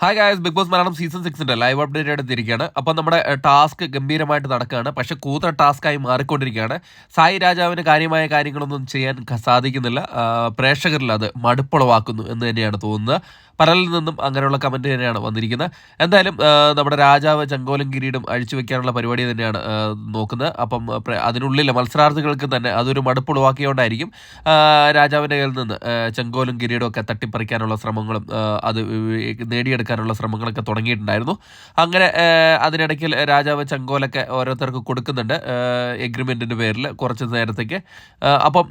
Hi guys big boss Malayalam season സിക്സിന്റെ live update എടുത്തിരിക്കുകയാണ് അപ്പോൾ നമ്മുടെ ടാസ്ക് ഗംഭീരമായിട്ട് നടക്കുകയാണ്. പക്ഷെ കൂത്ത ടാസ്ക്കായി മാറിക്കൊണ്ടിരിക്കുകയാണ്. സായി രാജാവിന് കാര്യമായ കാര്യങ്ങളൊന്നും ചെയ്യാൻ സാധിക്കുന്നില്ല. പ്രേക്ഷകരിൽ അത് മടുപ്പുളവാക്കുന്നു എന്ന് തന്നെയാണ് തോന്നുന്നത്. പലരിൽ നിന്നും അങ്ങനെയുള്ള കമന്റ് തന്നെയാണ് വന്നിരിക്കുന്നത്. എന്തായാലും നമ്മുടെ രാജാവ് ചങ്കോലം കിരീടം അഴിച്ചു വെക്കാനുള്ള പരിപാടി തന്നെയാണ് നോക്കുന്നത്. അപ്പം അതിനുള്ളിലെ മത്സരാർത്ഥികൾക്ക് തന്നെ അതൊരു മടുപ്പുളവാക്കിയോണ്ടായിരിക്കും രാജാവിന്റെ കയ്യിൽ നിന്ന് ചെങ്കോലും കിരീടമൊക്കെ ഒക്കെ തട്ടിപ്പറിക്കാനുള്ള ശ്രമങ്ങളും അത് അത് നേടിയെടുക്കാനുള്ള ശ്രമങ്ങളൊക്കെ തുടങ്ങിയിട്ടുണ്ടായിരുന്നു. അങ്ങനെ അതിനിടയ്ക്ക് രാജാവ് ചങ്കോലൊക്കെ ഓരോരുത്തർക്ക് കൊടുക്കുന്നുണ്ട് എഗ്രിമെന്റിന്റെ പേരിൽ കുറച്ച് നേരത്തേക്ക്. അപ്പം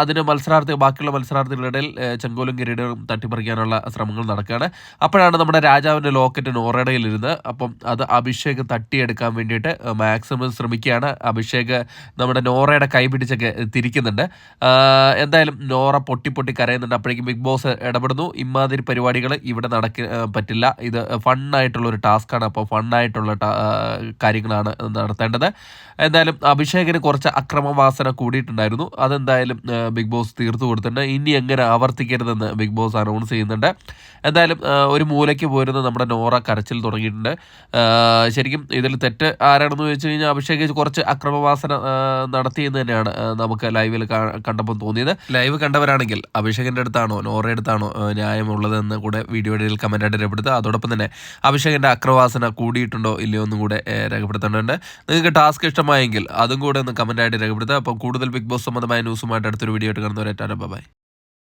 അതിന് മത്സരാർത്ഥി ബാക്കിയുള്ള മത്സരാർത്ഥികളുടെ ഇടയിൽ ചെങ്കോലും കിരീടവും തട്ടിപ്പറിക്കാനുള്ള ശ്രമങ്ങൾ നടക്കുകയാണ്. അപ്പോഴാണ് നമ്മുടെ രാജാവിന്റെ ലോക്കറ്റ് നോറയിടയിലിരുന്ന് അപ്പം അത് അഭിഷേക് തട്ടിയെടുക്കാൻ വേണ്ടിയിട്ട് മാക്സിമം ശ്രമിക്കുകയാണ്. അഭിഷേക് നമ്മുടെ നോറയുടെ കൈ പിടിച്ചൊക്കെ തിരിക്കുന്നുണ്ട്. എന്തായാലും നോറ പൊട്ടി പൊട്ടി കരയുന്നുണ്ട്. അപ്പോഴേക്കും ബിഗ് ബോസ് ഇടപെടുന്നു. ഇമാതിരി പരിപാടികൾ ഇവിടെ നടക്ക ആ, പറ്റില്ല. ഇത് ഫണ്ണായിട്ടുള്ള ഒരു ടാസ്ക്കാണ്. അപ്പോൾ ഫണ്ണായിട്ടുള്ള കാര്യങ്ങളാണ് നടത്തേണ്ടത്. എന്തായാലും അഭിഷേകിന് കുറച്ച് അക്രമവാസന കൂടിയിട്ടുണ്ടായിരുന്നു. അതെന്തായാലും ബിഗ് ബോസ് തീർത്തു കൊടുത്തിട്ടുണ്ട്. ഇനി എങ്ങനെ ആവർത്തിക്കരുതെന്ന് ബിഗ് ബോസ് അനൗൺസ് ചെയ്യുന്നുണ്ട്. എന്തായാലും ഒരു മൂലയ്ക്ക് പോയിരുന്ന നമ്മുടെ നോറ കരച്ചിൽ തുടങ്ങിയിട്ടുണ്ട്. ശരിക്കും ഇതിൽ തെറ്റ് ആരാണെന്ന് ചോദിച്ചു കഴിഞ്ഞാൽ അഭിഷേക് കുറച്ച് അക്രമവാസന നടത്തിയെന്ന് തന്നെയാണ് നമുക്ക് ലൈവിൽ കണ്ടപ്പോൾ തോന്നിയത്. ലൈവ് കണ്ടവരാണെങ്കിൽ അഭിഷേകിന്റെ അടുത്താണോ നോറയുടെ അടുത്താണോ ന്യായമുള്ളതെന്ന് കൂടെ വീഡിയോയിൽ കമന്റായിട്ട് രേഖപ്പെടുത്തുക. അതോടൊപ്പം തന്നെ അഭിഷേകിന്റെ അക്രവാസന കൂടിയിട്ടുണ്ടോ ഇല്ലയോ എന്നും കൂടെ രേഖപ്പെടുത്തേണ്ടതുണ്ട്. നിങ്ങൾക്ക് ടാസ്ക് ഇഷ്ടമായെങ്കിൽ അതും കൂടെ ഒന്ന് കമന്റായിട്ട് രേഖപ്പെടുത്തുക. അപ്പം കൂടുതൽ ബിഗ് ബോസ് സംബന്ധമായ ന്യൂസുമായിട്ട് അടുത്തൊരു വീഡിയോ ആയിട്ട് കാണുന്നവരെ ബൈ.